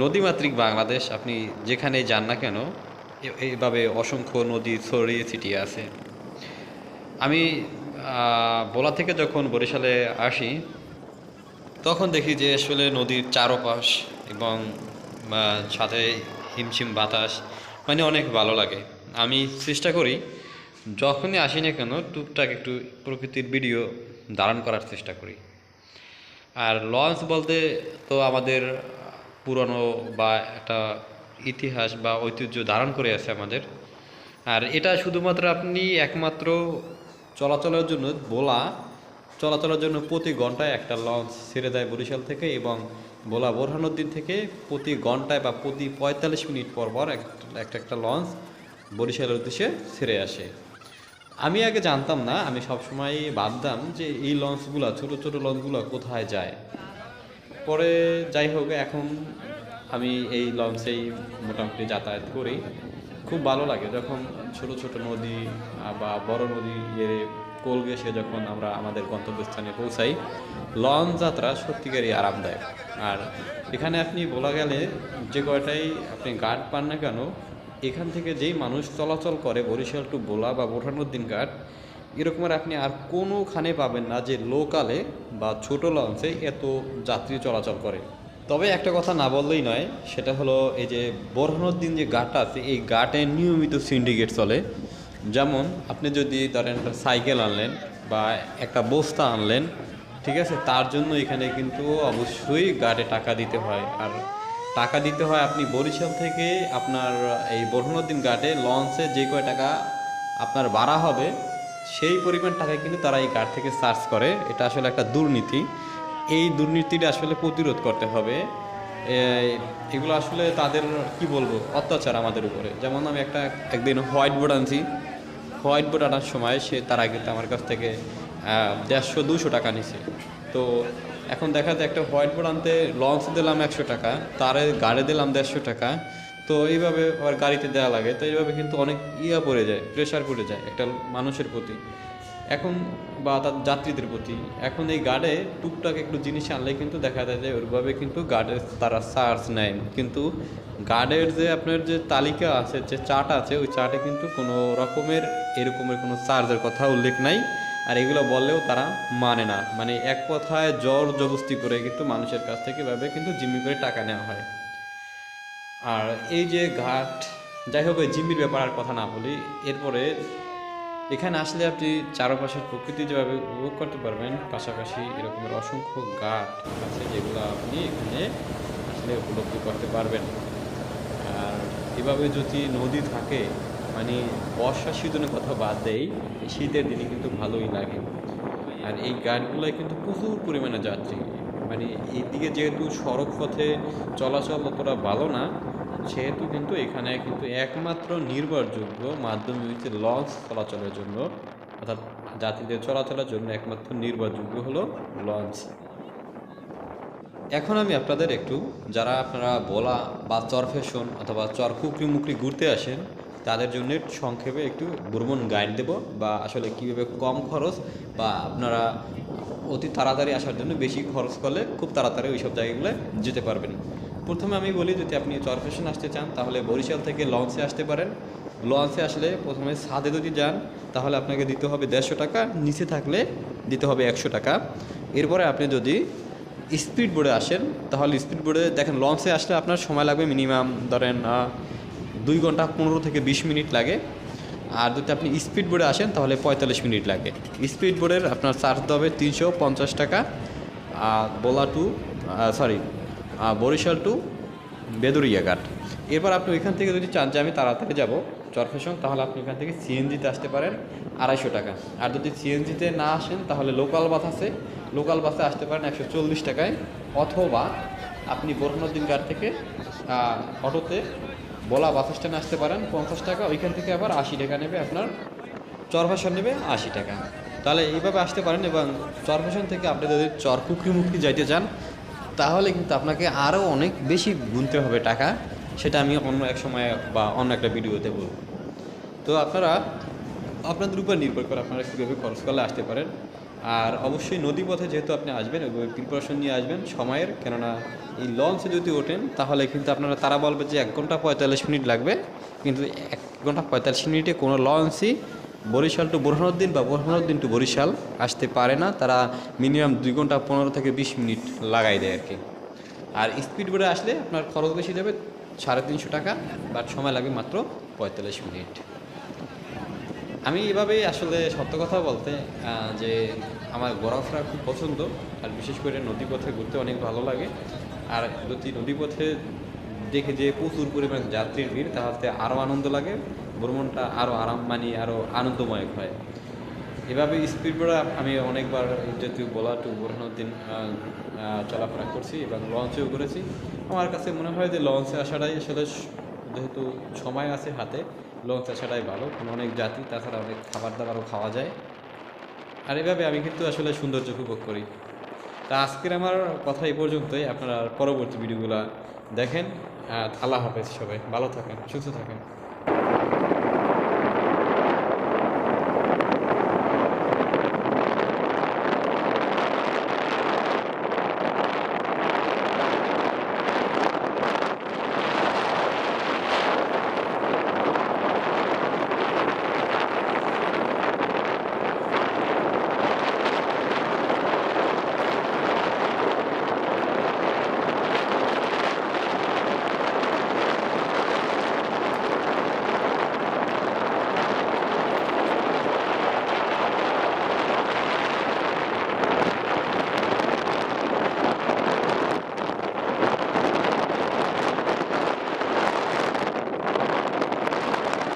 নদীমাতৃক বাংলাদেশ, আপনি যেখানে যান না কেন এইভাবে অসংখ্য নদী ছড়িয়ে ছিটিয়ে আছে। আমি ভোলা থেকে যখন বরিশালে আসি, তখন দেখি যে আসলে নদীর চারপাশ এবং সাথে হিমশিম বাতাস মানে অনেক ভালো লাগে। আমি চেষ্টা করি, যখনই আসি না কেন, টুকটাক একটু প্রকৃতির ভিডিও ধারণ করার চেষ্টা করি। আর লঞ্চ বলতে তো আমাদের পুরনো বা একটা ইতিহাস বা ঐতিহ্য ধারণ করে আছে আমাদের। আর এটা শুধুমাত্র আপনি একমাত্র চলাচলের জন্য বোলা চলাচলের জন্য প্রতি ঘন্টায় একটা লঞ্চ ছেড়ে দেয় বরিশাল থেকে এবং বোলা বোরহানুদ্দিন থেকে প্রতি ঘন্টায় বা প্রতি পঁয়তাল্লিশ মিনিট পর পর এক- একটা একটা লঞ্চ বরিশালের উদ্দেশ্যে ছেড়ে আসে। আমি আগে জানতাম না, আমি সবসময় ভাবতাম যে এই লঞ্চগুলো, ছোটো ছোটো লঞ্চগুলো কোথায় যায়? পরে যাই হোক, এখন আমি এই লঞ্চেই মোটামুটি যাতায়াত করি। খুব ভালো লাগে যখন ছোট ছোট নদী বা বড় নদী ইয়ে কোল ঘেঁষে যখন আমরা আমাদের গন্তব্যস্থানে পৌঁছাই, লঞ্চ যাত্রা সত্যিকারই আরামদায়ক। আর এখানে আপনি বলা গেলে যে কয়টাই আপনি গার্ড পান না কেন, এখান থেকে যেই মানুষ চলাচল করে বরিশাল টু বোলা বা বোরহানুদ্দিন ঘাট এরকমের আপনি আর কোনোখানে পাবেন না যে লোকালে বা ছোট লঞ্চে এত যাত্রী চলাচল করে। তবে একটা কথা না বললেই নয়, সেটা হলো এই যে বোরহানুদ্দিন যে ঘাট আছে, এই ঘাটে নিয়মিত সিন্ডিকেট চলে। যেমন আপনি যদি ধরেন একটা সাইকেল আনলেন বা একটা বস্তা আনলেন, ঠিক আছে? তার জন্য এখানে কিন্তু অবশ্যই গাড়ে টাকা দিতে হয়। আর টাকা দিতে হয় আপনি বরিশাল থেকে আপনার এই বরহনুদ্দিন ঘাটে লঞ্চে যে কয় টাকা আপনার ভাড়া হবে সেই পরিমাণ টাকা কিন্তু তারা এই কার্ড থেকে চার্জ করে। এটা আসলে একটা দুর্নীতি। এই দুর্নীতিটা আসলে প্রতিরোধ করতে হবে। এগুলো আসলে তাদের, কি বলব, অত্যাচার আমাদের উপরে। যেমন আমি একটা, একদিন হোয়াইট বোর্ড আনছি। হোয়াইট বোর্ড আনার সময় সে, তারা কিন্তু আমার কাছ থেকে দেড়শো, দুশো টাকা নিছে। তো এখন দেখা যায় একটা হোয়াইট বোর্ড আনতে লঞ্চ দিলাম একশো টাকা, তারে গাড়ি দিলাম দেড়শো টাকা তো এইভাবে আবার গাড়িতে দেওয়া লাগে। তো এইভাবে কিন্তু অনেক ইয়া পড়ে যায় প্রেশার পড়ে যায় একটা মানুষের প্রতি। এখন বা তার যাত্রীদের প্রতি। এখন এই গার্ডে টুকটাক একটু জিনিস আনলে কিন্তু দেখা যায় যে ওইভাবে কিন্তু গার্ডের তারা চার্জ নেয় কিন্তু গার্ডের যে আপনার যে তালিকা আছে, যে চার্ট আছে, ওই চার্টে কিন্তু কোনো রকমের এরকমের কোনো চার্জের কথা উল্লেখ নাই। আর এগুলো বললেও তারা মানে না। মানে এক কথায় জোর জবস্তি করে কিন্তু মানুষের কাছ থেকে এভাবে কিন্তু জিম্মি করে টাকা নেওয়া হয়। আর এই যে ঘাট, যাই হোক জিম্মির ব্যাপার আর কথা না বলি, এরপরে এখানে আসলে আপনি চারপাশের প্রকৃতি যেভাবে উপভোগ করতে পারবেন, পাশাপাশি এরকমের অসংখ্য ঘাট আছে যেগুলো আপনি এখানে আসলে উপলব্ধি করতে পারবেন। আর এভাবে যদি নদী থাকে মানে বর্ষা সিজনের কথা বাদ দেই শীতের দিনে কিন্তু ভালোই লাগে। আর এই গাড়িগুলোয় কিন্তু প্রচুর পরিমাণে যাত্রী। মানে এইদিকে যেহেতু সড়ক পথে চলাচল অতটা ভালো না সেহেতু কিন্তু এখানে কিন্তু একমাত্র নির্ভরযোগ্য মাধ্যম হচ্ছে লঞ্চ চলাচলের জন্য, অর্থাৎ যাত্রীদের চলাচলের জন্য একমাত্র নির্ভরযোগ্য হলো লঞ্চ। এখন আমি আপনাদের একটু, যারা আপনারা বলা বা চর ফ্যাশন অথবা চর কুকরি মুকরি ঘুরতে আসেন, তাদের জন্য সংক্ষেপে একটু ভ্রমণ গাইড দেব বা আসলে কীভাবে কম খরচ বা আপনারা অতি তাড়াতাড়ি আসার জন্য বেশি খরচ করলে খুব তাড়াতাড়ি ওই সব জায়গাগুলো যেতে পারবেন। প্রথমে আমি বলি, যদি আপনি চর ফ্যাশন আসতে চান, তাহলে বরিশাল থেকে লঞ্চে আসতে পারেন। লঞ্চে আসলে প্রথমে ছাদে যদি যান, তাহলে আপনাকে দিতে হবে দেড়শো টাকা, নিচে থাকলে দিতে হবে একশো টাকা। এরপরে আপনি যদি স্পিড বোর্ডে আসেন, তাহলে স্পিড বোর্ডে দেখেন, লঞ্চে আসলে আপনার সময় লাগবে মিনিমাম ধরেন দুই ঘণ্টা পনেরো থেকে বিশ মিনিট লাগে। আর যদি আপনি স্পিড বোর্ডে আসেন, তাহলে পঁয়তাল্লিশ মিনিট লাগে। স্পিড বোর্ডের আপনার চার্জ দিতে হবে তিনশো পঞ্চাশ টাকা। আর Bhola to sorry Barishal to Beduria ঘাট। এরপর আপনি ওইখান থেকে যদি চান যে আমি তাড়াতাড়ি যাব চরফেশন তাহলে আপনি এখান থেকে সিএনজিতে আসতে পারেন আড়াইশো টাকা। আর যদি সিএনজিতে না আসেন, তাহলে লোকাল বাস আছে। লোকাল বাসে আসতে পারেন একশো চল্লিশ টাকায়। অথবা আপনি বোরহানুদ্দিন ঘাট থেকে অটোতে বলা বাস স্ট্যান্ডে আসতে পারেন পঞ্চাশ টাকা। ওইখান থেকে আবার আশি টাকা নেবে আপনার চরফেশন নেবে আশি টাকা। তাহলে এইভাবে আসতে পারেন এবং চরফেশন থেকে আপনি যদি চরকুকরি মুখরি যাইতে চান তাহলে কিন্তু আপনাকে আরও অনেক বেশি গুনতে হবে টাকা। সেটা আমি অন্য এক সময় বা অন্য একটা ভিডিওতে বলব। তো আপনারা, আপনাদের উপর নির্ভর করে আপনারা কীভাবে খরচ করলে আসতে পারেন। আর অবশ্যই নদী পথে যেহেতু আপনি আসবেন প্রিপারেশন নিয়ে আসবেন সময়ের। কেননা এই লঞ্চে যদি ওঠেন, তাহলে কিন্তু আপনারা, তারা বলবে যে এক ঘণ্টা পঁয়তাল্লিশ মিনিট লাগবে। কিন্তু এক ঘণ্টা পঁয়তাল্লিশ মিনিটে কোনো লঞ্চই বরিশাল টু বোরহানুদ্দিন বা বোরহানুদ্দিন টু বরিশাল আসতে পারে না, তারা মিনিমাম দুই ঘণ্টা পনেরো থেকে বিশ মিনিট লাগাই দেয় আর কি আর স্পিড বোটে আসলে আপনার খরচ বেশি যাবে সাড়ে তিনশো টাকা বাট সময় লাগবে মাত্র পঁয়তাল্লিশ মিনিট। আমি এভাবেই আসলে সত্য কথা বলতে যে আমার ঘোরাফেরা খুব পছন্দ, আর বিশেষ করে নদীপথে ঘুরতে অনেক ভালো লাগে। আর যদি নদীপথে দেখে যে প্রচুর পরিমাণ যাত্রীর ভিড় তাহলে আরও আনন্দ লাগে ভ্রমণটা আরও আরাম মানি আরও আনন্দময় হয়। এভাবে স্পিড বোর্ডে আমি অনেকবার যেহেতু বলা টু বোরহানুদ্দিন আহ, আহ, চলাফেরা করছি এবং লঞ্চেও করেছি। আমার কাছে মনে হয় যে লঞ্চে আসাটাই আসলে যেহেতু সময় আছে হাতে লঞ্চে আসাটাই ভালো। অনেক জাতি তাছাড়া অনেক খাবার দাবারও খাওয়া যায়। আর এভাবে আমি কিন্তু আসলে সৌন্দর্য উপভোগ করি। তা আজকের আমার কথা এই পর্যন্তই। আপনারা পরবর্তী ভিডিওগুলো দেখেন। আল্লাহ হাফেজ সবাই। ভালো থাকেন, সুস্থ থাকেন।